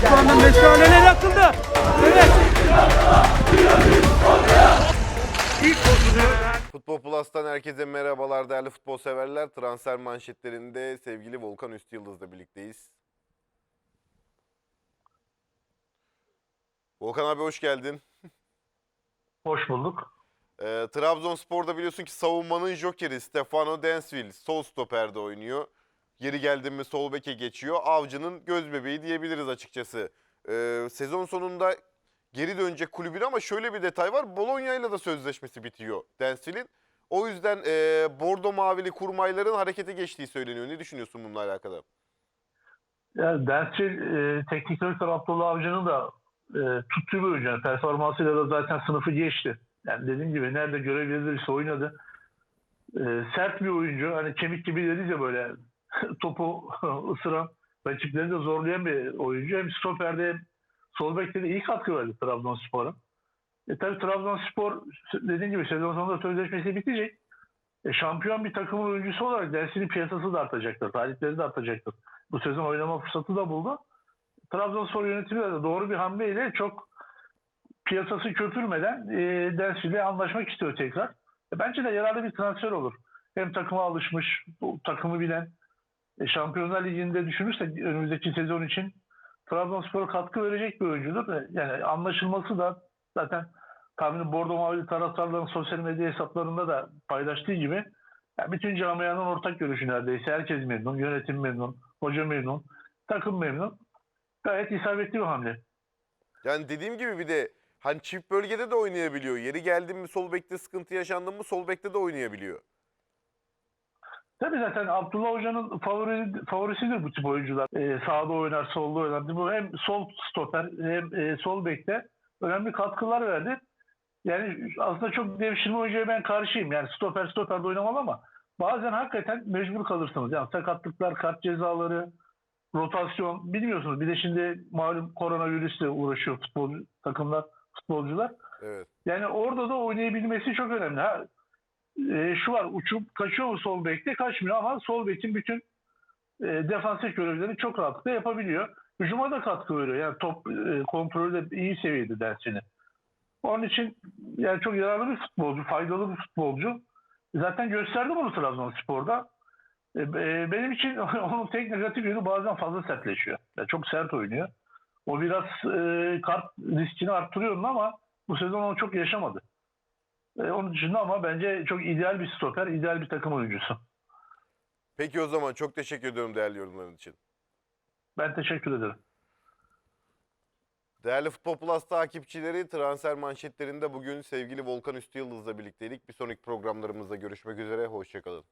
Şu anda meşaleler atıldı. Evet. Futbol Plus'tan herkese merhabalar değerli futbol severler. Transfer manşetlerinde sevgili Volkan Üstüyıldız'la birlikteyiz. Volkan abi hoş geldin. Hoş bulduk. Ee, Trabzonspor'da biliyorsun ki savunmanın jokeri Stefano Densville sol stoperde oynuyor. Yeri geldi mi sol beke geçiyor. Avcı'nın göz bebeği diyebiliriz açıkçası. Ee, sezon sonunda geri dönecek kulübüne ama şöyle bir detay var. Bologna ile de sözleşmesi bitiyor Densville'in. O yüzden e, Bordo Mavili kurmayların harekete geçtiği söyleniyor. Ne düşünüyorsun bununla alakalı? Yani Densil e, teknik direktör Abdullah Avcı'nın da e, tuttuğu bir oyuncu. Performansıyla da zaten sınıfı geçti. Yani dediğim gibi nerede görev oynadı. E, sert bir oyuncu. Hani kemik gibi ya böyle topu ısıran, rakipleri de zorlayan bir oyuncu. Hem stoperde hem sol bekte de iyi katkı verdi Trabzonspor'a. E tabi Trabzonspor dediğim gibi sezon sonunda sözleşmesi bitecek. E, şampiyon bir takımın oyuncusu olarak Densil'in piyasası da artacaktır. Talipleri de artacaktır. Bu sezon oynama fırsatı da buldu. Trabzonspor yönetimi de doğru bir hamleyle çok piyasası köpürmeden e, Densil'le anlaşmak istiyor tekrar. E, bence de yararlı bir transfer olur. Hem takıma alışmış, bu takımı bilen, e, Şampiyonlar Ligi'nde düşünürsek önümüzdeki sezon için Trabzonspor'a katkı verecek bir oyuncudur. E, Yani anlaşılması da zaten tahminim Bordo Mavili taraftarların sosyal medya hesaplarında da paylaştığı gibi yani bütün camianın ortak görüşü neredeyse. Herkes memnun, yönetim memnun, hoca memnun, takım memnun. Gayet isabetli bir hamle. Yani dediğim gibi bir de hani çift bölgede de oynayabiliyor. Yeri geldi mi sol bekte sıkıntı yaşandı mı sol bekte de oynayabiliyor. Tabii zaten Abdullah Hoca'nın favori, favorisidir bu tip oyuncular. Ee, sağda oynar, solda oynar. Bu hem sol stoper hem e, sol bekte önemli katkılar verdi. Yani aslında çok devşirme oyuncuya ben karşıyım. Yani stoper stoperde oynamalı ama bazen hakikaten mecbur kalırsınız. Yani sakatlıklar, kart cezaları, rotasyon bilmiyorsunuz. Bir de şimdi malum koronavirüsle uğraşıyor futbolcu takımlar, futbolcular. Evet. Yani orada da oynayabilmesi çok önemli. Ha, e, şu var uçup kaçıyor mu sol bekte kaçmıyor ama sol bekin bütün e, defansif görevlerini çok rahatlıkla yapabiliyor. Hücuma da katkı veriyor. Yani top e, kontrolü de iyi seviyede dersini. Onun için yani çok yararlı bir futbolcu, faydalı bir futbolcu. Zaten gösterdi bunu Trabzonspor'da. E, e, benim için onun tek negatif yönü bazen fazla sertleşiyor. Yani çok sert oynuyor. O biraz e, kart riskini arttırıyor ama bu sezon onu çok yaşamadı. E, onun dışında ama bence çok ideal bir stoper, ideal bir takım oyuncusu. Peki o zaman çok teşekkür ediyorum değerli yorumların için. Ben teşekkür ederim. Değerli Futbol Plus takipçileri transfer manşetlerinde bugün sevgili Volkan Üstüyıldız'la birlikteydik. Bir sonraki programlarımızda görüşmek üzere. Hoşçakalın.